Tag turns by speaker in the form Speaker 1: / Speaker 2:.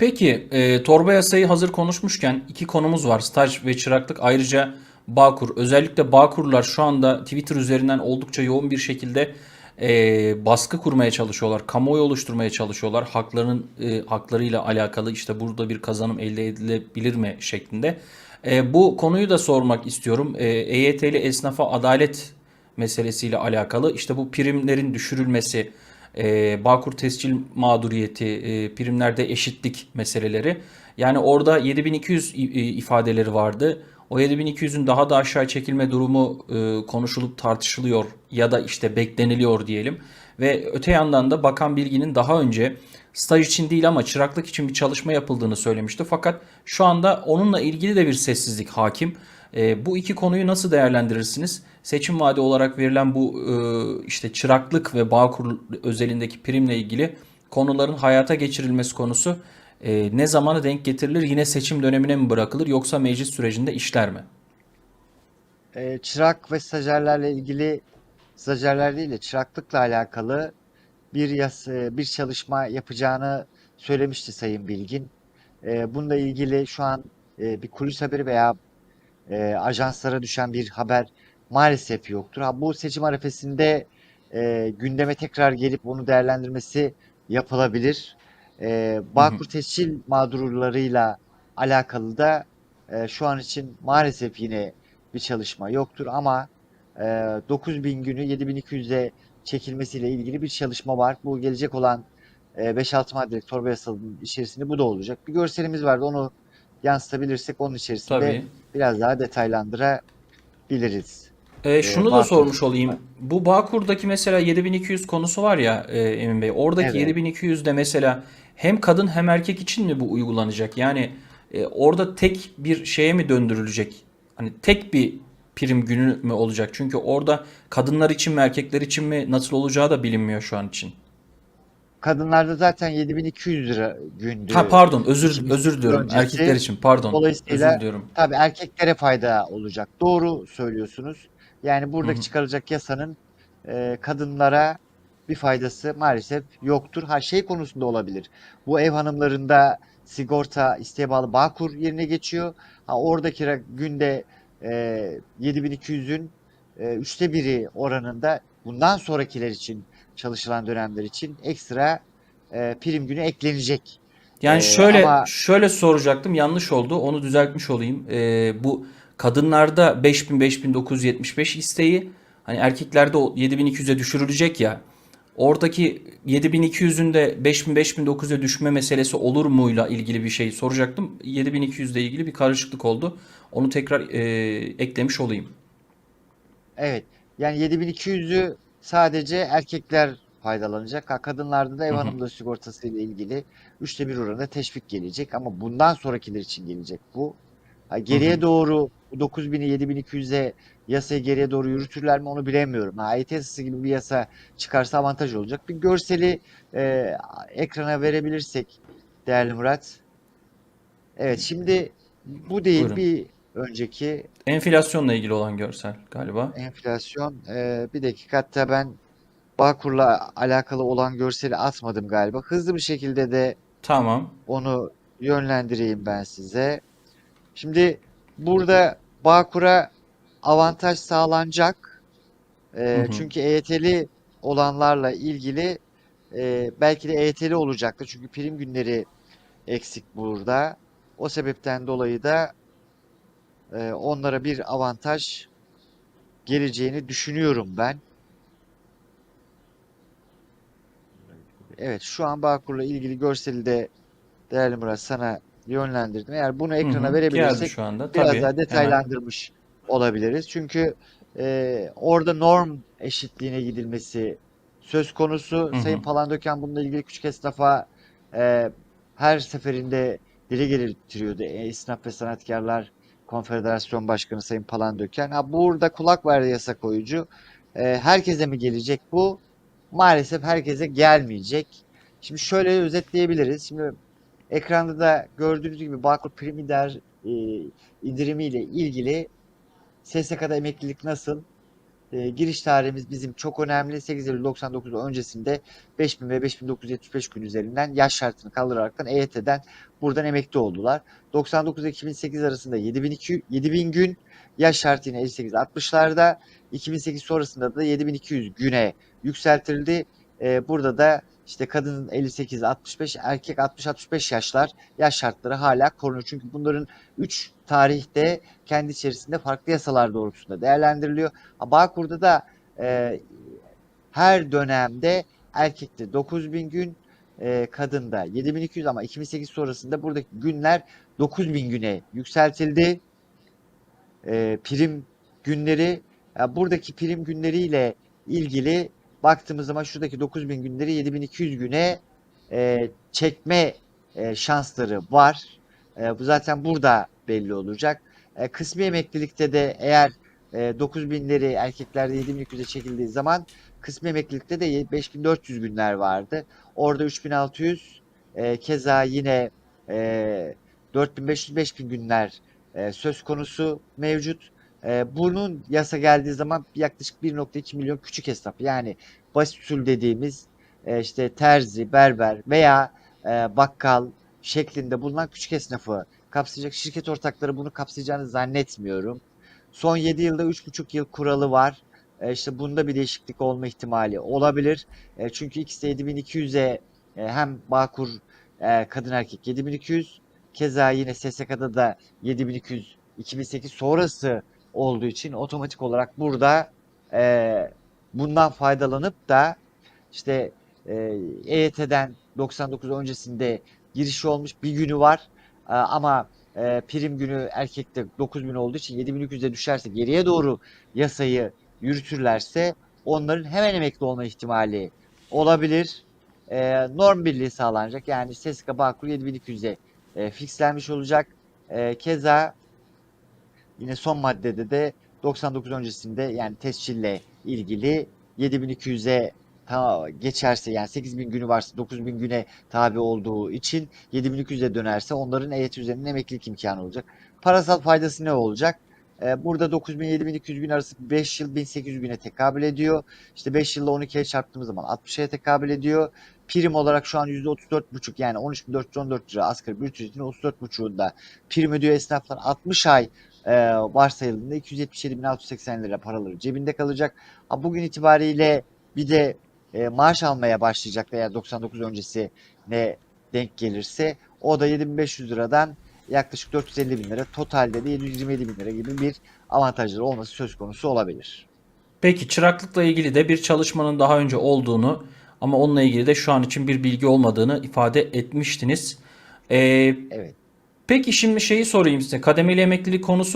Speaker 1: Peki, e, torba yasayı hazır konuşmuşken iki konumuz var. Staj ve çıraklık. Ayrıca Bağkur. Özellikle Bağkurlar şu anda Twitter üzerinden oldukça yoğun bir şekilde e, baskı kurmaya çalışıyorlar. Kamuoyu oluşturmaya çalışıyorlar. Haklarının e, haklarıyla alakalı işte burada bir kazanım elde edilebilir mi şeklinde. E, bu konuyu da sormak istiyorum. E, EYT'li esnafa adalet meselesiyle alakalı. İşte bu primlerin düşürülmesi, e, Bağkur tescil mağduriyeti, e, primlerde eşitlik meseleleri. Yani orada 7200 i- i- ifadeleri vardı. O 7200'ün daha da aşağı çekilme durumu e, konuşulup tartışılıyor ya da işte bekleniliyor diyelim. Ve öte yandan da Bakan Bilgin'in daha önce staj için değil ama çıraklık için bir çalışma yapıldığını söylemişti. Fakat şu anda onunla ilgili de bir sessizlik hakim. E, bu iki konuyu nasıl değerlendirirsiniz? Seçim vaadi olarak verilen bu e, işte çıraklık ve Bağkur özelindeki primle ilgili konuların hayata geçirilmesi konusu e, ne zamana denk getirilir? Yine seçim dönemine mi bırakılır yoksa meclis sürecinde işler mi?
Speaker 2: Ee, çırak ve stajyerlerle ilgili stajyerler değil de çıraklıkla alakalı bir yas bir çalışma yapacağını söylemişti Sayın Bilgin. Ee, bununla ilgili şu an e, bir kulis haberi veya e, ajanslara düşen bir haber maalesef yoktur. Ha, bu seçim arifesinde e, gündeme tekrar gelip onu değerlendirmesi yapılabilir. E. Bağkur tescil mağdurlarıyla alakalı da e, şu an için maalesef yine bir çalışma yoktur ama e, 9000 günü 7200'e çekilmesiyle ilgili bir çalışma var. Bu gelecek olan e, 5-6 maddelik torba yasanın içerisinde bu da olacak. Bir görselimiz vardı onu yansıtabilirsek onun içerisinde
Speaker 1: Tabii.
Speaker 2: biraz daha detaylandırabiliriz.
Speaker 1: E, şunu da sormuş olayım. Bu Bağkur'daki mesela 7200 konusu var ya e, Emin Bey. Oradaki
Speaker 2: Evet.
Speaker 1: 7200'de mesela hem kadın hem erkek için mi bu uygulanacak? Yani e, orada tek bir şeye mi döndürülecek? Hani tek bir prim günü mü olacak? Çünkü orada kadınlar için mi erkekler için mi nasıl olacağı da bilinmiyor şu an için.
Speaker 2: Kadınlarda zaten 7200 lira
Speaker 1: Ha
Speaker 2: gündü
Speaker 1: pardon özür
Speaker 2: 2008
Speaker 1: özür diliyorum. Erkekler
Speaker 2: öncesi.
Speaker 1: için pardon. Özür diliyorum.
Speaker 2: tabii erkeklere fayda olacak. Doğru söylüyorsunuz. Yani buradaki
Speaker 1: hı.
Speaker 2: çıkarılacak yasanın e, kadınlara bir faydası maalesef yoktur. Ha şey konusunda olabilir. Bu ev hanımlarında sigorta isteğe bağlı Bağkur yerine geçiyor. Ha oradaki ra- günde e, 7200'ün e, üçte biri oranında bundan sonrakiler için çalışılan dönemler için ekstra e, prim günü eklenecek.
Speaker 1: Yani
Speaker 2: E,
Speaker 1: şöyle
Speaker 2: ama
Speaker 1: şöyle soracaktım yanlış oldu onu düzeltmiş olayım. Ee, bu kadınlarda 5000 5975 isteği hani erkeklerde o 7200'e düşürülecek ya. Oradaki 7200'ün de 5000 5900'e düşme meselesi olur muyla ilgili bir şey soracaktım. 7200 ile ilgili bir karışıklık oldu. Onu tekrar e, eklemiş olayım.
Speaker 2: Evet. Yani 7200'ü sadece erkekler faydalanacak. Kadınlarda da ev hanımlığı sigortası ile ilgili üçte bir oranında teşvik gelecek ama bundan sonrakiler için gelecek bu.
Speaker 1: Hı
Speaker 2: geriye
Speaker 1: hı.
Speaker 2: doğru bu 9000'i 7200'e yasayı geriye doğru yürütürler mi onu bilemiyorum. AYT yasası gibi bir yasa çıkarsa avantaj olacak. Bir görseli e, ekrana verebilirsek değerli Murat. Evet şimdi bu değil
Speaker 1: Buyurun.
Speaker 2: bir önceki
Speaker 1: Enflasyonla ilgili olan görsel galiba.
Speaker 2: enflasyon. E, bir dakika hatta ben Bağkur'la alakalı olan görseli atmadım galiba. Hızlı bir şekilde de
Speaker 1: Tamam.
Speaker 2: onu yönlendireyim ben size. Şimdi burada Bağkur'a avantaj sağlanacak.
Speaker 1: Hı
Speaker 2: Ee,
Speaker 1: hı.
Speaker 2: çünkü EYT'li olanlarla ilgili e, belki de EYT'li olacaktır. Çünkü prim günleri eksik burada. O sebepten dolayı da e, onlara bir avantaj geleceğini düşünüyorum ben. Evet, şu an Bağkur'la ilgili görseli de değerli Murat sana yönlendirdim. Eğer bunu ekrana
Speaker 1: hı. Geldi
Speaker 2: verebilirsek
Speaker 1: şu anda.
Speaker 2: biraz
Speaker 1: Tabii
Speaker 2: daha
Speaker 1: hemen.
Speaker 2: detaylandırmış olabiliriz. Çünkü e, orada norm eşitliğine gidilmesi söz konusu.
Speaker 1: Hı
Speaker 2: Sayın. Palandöken bununla ilgili küçük esnafa e, her seferinde dile getiriyordu. E, Esnaf ve Sanatkarlar Konfederasyon Başkanı Sayın Palandöken. Ha, burada kulak verdi yasa koyucu. E, herkese mi gelecek bu? Maalesef herkese gelmeyecek. Şimdi şöyle özetleyebiliriz. Şimdi ekranda da gördüğünüz gibi Bağkur Primi der e, indirimiyle ilgili SSK'da emeklilik nasıl? e, giriş tarihimiz bizim çok önemli. 8 Eylül 99 öncesinde 5000 ve 5975 gün üzerinden yaş şartını kaldıraraktan EYT'den buradan emekli oldular. 99 ile 2008 arasında 7200 7000 gün yaş şartı yine 58-60'larda. 2008 sonrasında da 7200 güne yükseltildi. E, burada da işte kadının 58-65, erkek 60-65 yaşlar yaş şartları hala korunuyor. Çünkü bunların 3 tarihte kendi içerisinde farklı yasalar doğrultusunda değerlendiriliyor. Bağkur'da da e, her dönemde erkekte 9000 gün, e, kadında 7200 ama 2008 sonrasında buradaki günler 9000 güne yükseltildi. E, prim günleri, ya buradaki prim günleriyle ilgili baktığımız zaman şuradaki 9000 günleri 7200 güne e, çekme e, şansları var. E, bu zaten burada belli olacak. E, kısmi emeklilikte de eğer e, 9000'leri erkeklerde 7200'e çekildiği zaman kısmi emeklilikte de ye- 5400 günler vardı. Orada 3600 e, keza yine e, 4500-5000 günler e, söz konusu mevcut. E, bunun yasa geldiği zaman yaklaşık 1.2 milyon küçük esnaf yani basit usul dediğimiz e, işte terzi, berber veya e, bakkal şeklinde bulunan küçük esnafı kapsayacak. Şirket ortakları bunu kapsayacağını zannetmiyorum. Son 7 yılda 3,5 yıl kuralı var. E, işte bunda bir değişiklik olma ihtimali olabilir. E, çünkü ikisi de 7200'e e, hem Bağkur e, kadın erkek 7200 keza yine SSK'da da 7200 2008 sonrası olduğu için otomatik olarak burada e, bundan faydalanıp da işte e, EYT'den 99 öncesinde girişi olmuş bir günü var. E, ama e, prim günü erkekte 9000 olduğu için 7200'e düşerse geriye doğru yasayı yürütürlerse onların hemen emekli olma ihtimali olabilir. E, norm birliği sağlanacak. Yani SSK Bağkur 7200'e e, fixlenmiş olacak. E, keza yine son maddede de 99 öncesinde yani tescille ilgili 7200'e ta geçerse yani 8000 günü varsa 9000 güne tabi olduğu için 7200'e dönerse onların EYT üzerinden emeklilik imkanı olacak. Parasal faydası ne olacak? Ee, burada 9000-7200 gün arası 5 yıl 1800 güne tekabül ediyor. İşte 5 yılla 12'ye çarptığımız zaman 60'a tekabül ediyor. Prim olarak şu an %34,5 yani 13.414 lira asgari bir ücretin 34,5'unda prim ödüyor esnaflar 60 ay e, varsayıldığında 277.680 lira paraları cebinde kalacak. Ha, bugün itibariyle bir de e, maaş almaya başlayacak veya 99 öncesi ne denk gelirse o da 7500 liradan yaklaşık 450 bin lira totalde de 727 bin lira gibi bir avantajları olması söz konusu olabilir.
Speaker 1: Peki çıraklıkla ilgili de bir çalışmanın daha önce olduğunu ama onunla ilgili de şu an için bir bilgi olmadığını ifade etmiştiniz. Ee,
Speaker 2: Evet.
Speaker 1: Peki şimdi şeyi sorayım size. Kademeli emeklilik konusu